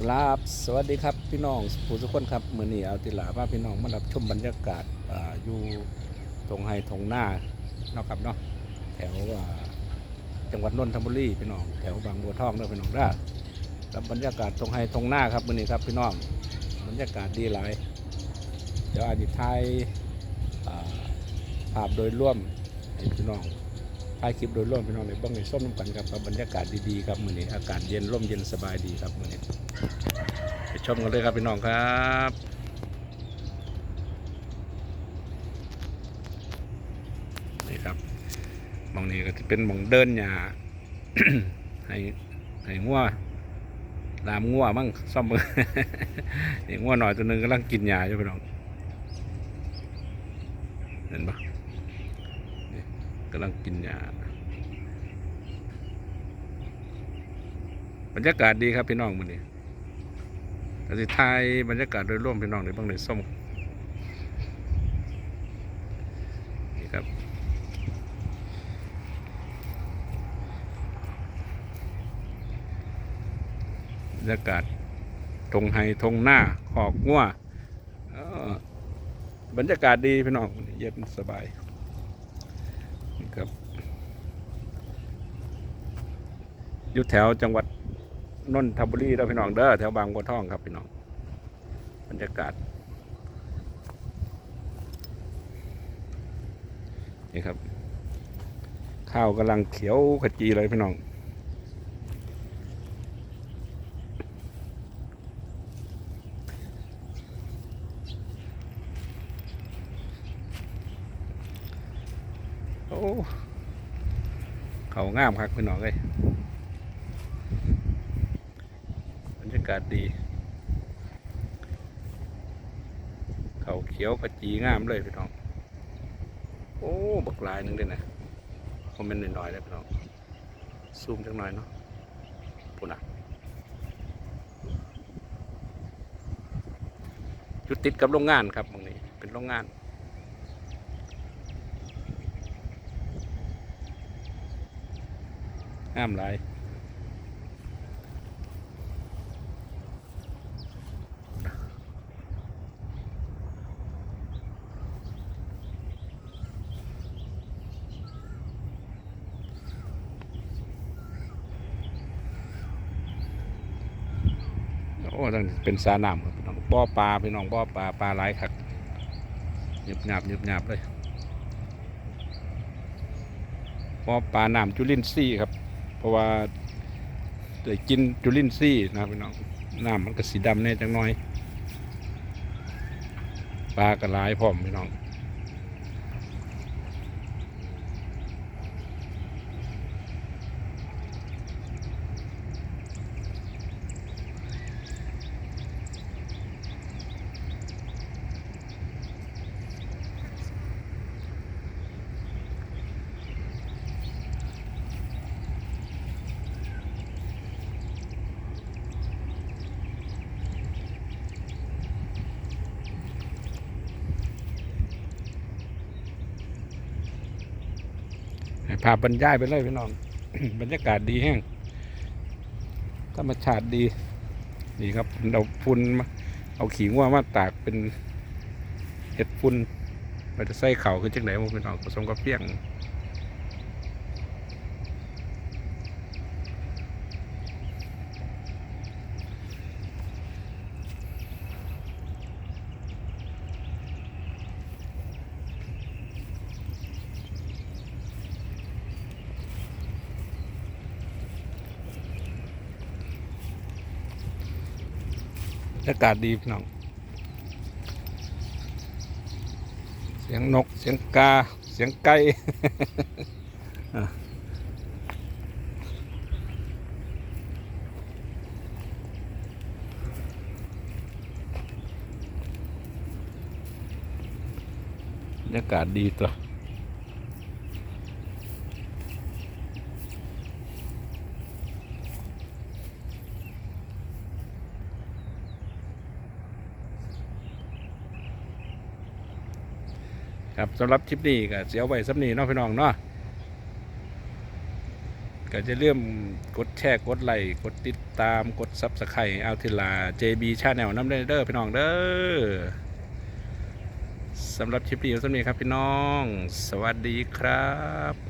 ครับสวัสดีครับพี่น้องผู้ทุกคนครับมือนี้เอาติลาว่าพี่น้องมารับชมบรรยากาศอาอยู่ตรงไฮทงหน้าเนาะครับเนาะแถวอ่าจังหวัดนนทบุรีพี่น้องแถวบางบัวทองเด้อพี่น้องได้รับบรรยากาศตรงไฮทงหน้าครับมือนี้ครับพี่น้องบรรยากาศดีหลายเดี๋ยวอาจจะถ่ายภาพโดยร่วมให้พี่น้อง ถ่ายคลิปโดยร่วมพี่น้องในบ้างในส้มน้ำกันครับกับบรรยากาศดีๆครับมือนี้อากาศเย็นร่มเย็นสบายดีครับมือนี้ไปชมกันเลยครับพี่น้องครับนี่ครับหมองนี้ก็จะเป็นหมองเดินหญ้าให้ให้งัวลามงัวมั่งซ่อมมือนี่งัวหน่อยตัวหนึงกำลังกินหญ้าอยู่พี่น้องเห็นปะ กำลังกินหญ้าบรรยากาศดีครับพี่น้องมือนี้แต่สิทายบรรยากาศโดยรวมพี่น้องในบ้างในส้มนี่ครับบรรยากาศทงไฮทงหน้าขอกงัวเอ้อบรรยากาศดีพี่น้องเย็นสบาย ครับอยู่แถวจังหวัดนนทบุรีแล้วพี่น้องเด้อแถวบางบัวทองครับพี่น้องบรรยากาศนี่ครับ ข้าวกำลังเขียวขจีเลยพี่น้อง เขางามครับพี่น้องเลยบรรยากาศดี เขาเขียวขจีงามเลยพี่น้อง โอ้บักหลายหนึ่งเลยนะคอมเมนต์หน่อยๆเลยพี่น้อง ซูมจังหน่อยเนาะปุ่นอะจุดติดกับโรงงานครับตรงนี้เป็นโรงงาน งามหลายโอ้ตั้งเป็นสาน้ำครับพี่น้องบ่อปลาพี่น้องบ่อปลาปลาหลายคักหยิบหยาบหยิบหยาบเลยบ่อปลาน้ำจุลินทรีย์ครับ เพราะว่าได้กินจุลินทรีย์นะพี่น้องน้ำมันก็สีดำแน่จังน้อยปลาก็หลายพร้อมพี่น้อง พาบรรยายไปเลยพี่น้อง บรรยากาศดีแห้งธรรมชาติดีนี่ครับเราฝุ่นมาเอาขี้งัวมาตากเป็นเห็ดฝุ่นมันจะใส่เข่าคือจังไหนมันพี่น้องผสมกับเปี้ยง บรรยากาศดีพี่น้อง เสียงนก เสียงกา เสียงไก่อะบรรยากาศดีตัว ครับสำหรับคลิปนี้ก็เสียวไว้สำนีเนาะพี่น้องเนาะก็จะเริ่มกดแชร์กดไลค์กดติดตามกดซับสไครต์เอาทิลา JB Channel น้ำเด้อเด้อพี่น้องเด้อสำหรับคลิปนี้ก็มีครับพี่น้อง สวัสดีครับ